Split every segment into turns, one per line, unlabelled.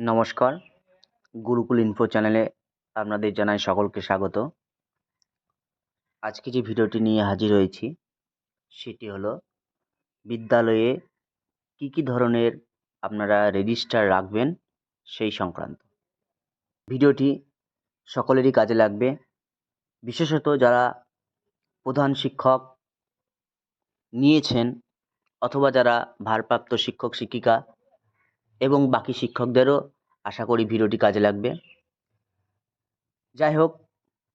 নমস্কার। গুরুকুল ইনফো চ্যানেলে আপনাদের জানাই সকলকে স্বাগত। আজকে যে ভিডিওটি নিয়ে হাজির হয়েছি, সেটি হলো বিদ্যালয়ে কী কী ধরনের আপনারা রেজিস্টার রাখবেন সেই সংক্রান্ত। ভিডিওটি সকলেরই কাজে লাগবে। বিশেষত যারা প্রধান শিক্ষক নিয়েছেন অথবা যারা ভারপ্রাপ্ত শিক্ষক শিক্ষিকা এবং বাকি শিক্ষকদেরও আশা করি ভিডিওটি কাজে লাগবে। যাই হোক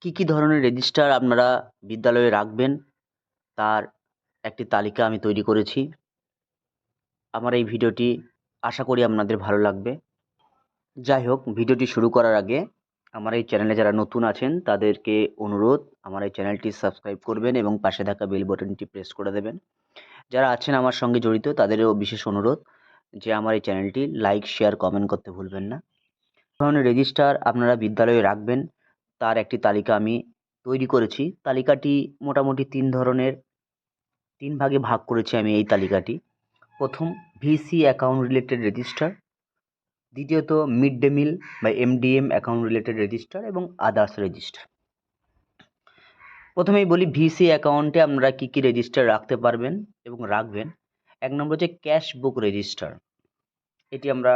কী কী ধরনের রেজিস্টার আপনারা বিদ্যালয়ে রাখবেন তার একটি তালিকা আমি তৈরি করেছি। আমার এই ভিডিওটি আশা করি আপনাদের ভালো লাগবে। যাই হোক ভিডিওটি শুরু করার আগে আমার এই চ্যানেলে যারা নতুন আছেন, তাদেরকে অনুরোধ, আমার এই চ্যানেলটি সাবস্ক্রাইব করবেন এবং পাশে থাকা বেল বাটনটি প্রেস করে দেবেন। যারা আছেন আমার সঙ্গে জড়িত, তাদেরও বিশেষ অনুরোধ। যে আমার এই চ্যানেলটি লাইক শেয়ার কমেন্ট করতে ভুলবেন না। ধরনের রেজিস্টার আপনারা বিদ্যালয়ে রাখবেন, তার একটি তালিকা আমি তৈরি করেছি। তালিকাটি মোটামুটি তিন ধরনের, তিন ভাগে ভাগ করেছি আমি এই তালিকাটি। প্রথম ভিসি অ্যাকাউন্ট রিলেটেড রেজিস্টার দ্বিতীয়ত মিড ডে মিল বা এমডিএম অ্যাকাউন্ট রিলেটেড রেজিস্টার এবং আদার্স রেজিস্টার প্রথমেই বলি ভিসি অ্যাকাউন্টে আপনারা কী কী রেজিস্টার রাখতে পারবেন এবং রাখবেন? এক নম্বর হচ্ছে ক্যাশ বুক রেজিস্টার। এটি আমরা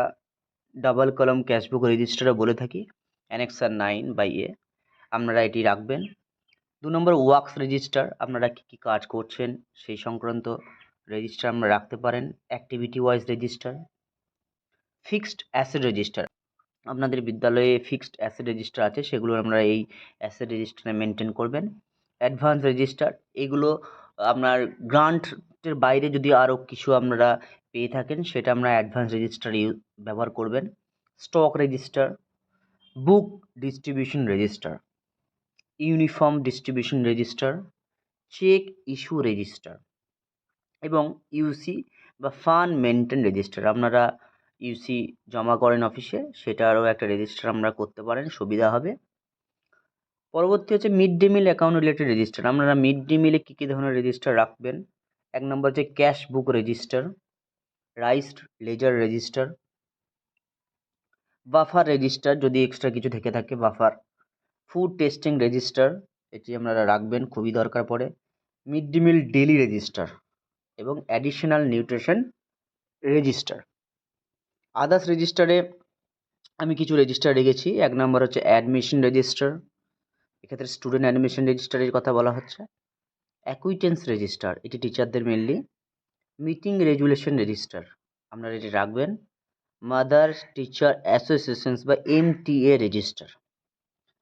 ডাবল কলম ক্যাশ বুক রেজিস্টারও বলে থাকি, অ্যানেক্সার নাইন বাই এ। আপনারা এটি রাখবেন। দু নম্বর ওয়ার্কস রেজিস্টার, আপনারা কী কী কাজ করছেন সেই সংক্রান্ত রেজিস্টার আমরা রাখতে পারেন, activity wise register. Fixed asset register, আপনাদের বিদ্যালয়ে ফিক্সড অ্যাসেট রেজিস্টার আছে, সেগুলো আমরা এই অ্যাসেট রেজিস্টারে মেনটেন করবেন। অ্যাডভান্স রেজিস্টার, এগুলো আপনার গ্রান্টের বাইরে যদি আরও কিছু আপনারা পেয়ে থাকেন, সেটা আমরা অ্যাডভান্স রেজিস্টার ইউ ব্যবহার করবেন। Stock register book distribution register uniform distribution register cheque issue register এবং ইউসি বা ফান্ড মেনটেন রেজিস্টার আপনারা ইউসি জমা করেন অফিসে সেটারও একটা রেজিস্টার আমরা করতে পারেন, সুবিধা হবে। পরবর্তী হচ্ছে mid day meal account related register আপনারা মিড ডে মিলে কী কী ধরনের রেজিস্টার রাখবেন? এক নম্বর হচ্ছে cash book register rice ledger register buffer register যদি এক্সট্রা কিছু থেকে থাকে বাফার ফুড টেস্টিং রেজিস্টার এটি আপনারা রাখবেন খুবই দরকার পড়ে mid day meal daily register এবং অ্যাডিশনাল নিউট্রিশন রেজিস্টার আদার্স রেজিস্টারে আমি কিছু রেজিস্টার রেখেছি, এক নম্বর হচ্ছে অ্যাডমিশন রেজিস্টার এক্ষেত্রে স্টুডেন্ট অ্যাডমিশন রেজিস্টারের কথা বলা হচ্ছে। অ্যাকুইটেন্স রেজিস্টার এটি টিচারদের মেনলি মিটিং রেজুলেশন রেজিস্টার আপনারা এটি রাখবেন। মাদার টিচার অ্যাসোসিয়েশনস বা MTA register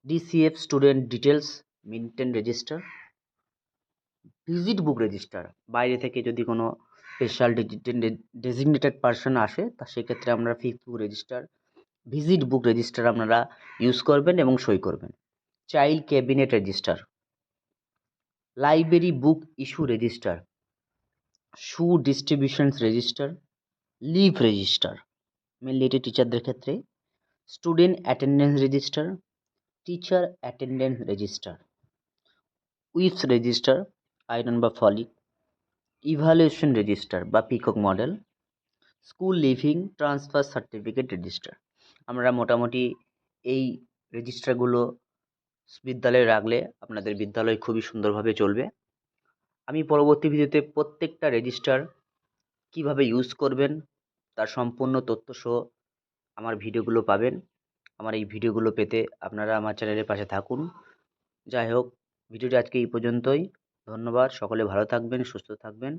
DCF student details maintain register visit book register বাইরে থেকে যদি কোনো স্পেশাল ডেজিগনেটেড পারসন আসে, তা সেক্ষেত্রে আমরা fix book register visit book register আপনারা ইউজ করবেন এবং সই করবেন। Child cabinet register, library book issue register, shoe distributions register, leave register mainly এটি টিচারদের ক্ষেত্রে student attendance register teacher attendance register weeps register iron বা ফলিক ইভ্যালুয়েশন রেজিস্টার বা peacock model school living transfer certificate register আমরা মোটামুটি এই রেজিস্টারগুলো বিদ্যালয়ে রাখলে আপনাদের বিদ্যালয় খুবই সুন্দরভাবে চলবে। আমি পরবর্তী ভিডিওতে প্রত্যেকটা রেজিস্টার কীভাবে ইউজ করবেন, তার সম্পূর্ণ তথ্য সহ আমার ভিডিওগুলো পাবেন। আমার এই ভিডিওগুলো পেতে আপনারা আমার চ্যানেলের পাশে থাকুন। যাই হোক, ভিডিওটি আজকে এই পর্যন্তই। ধন্যবাদ, সকলে ভালো থাকবেন, সুস্থ থাকবেন।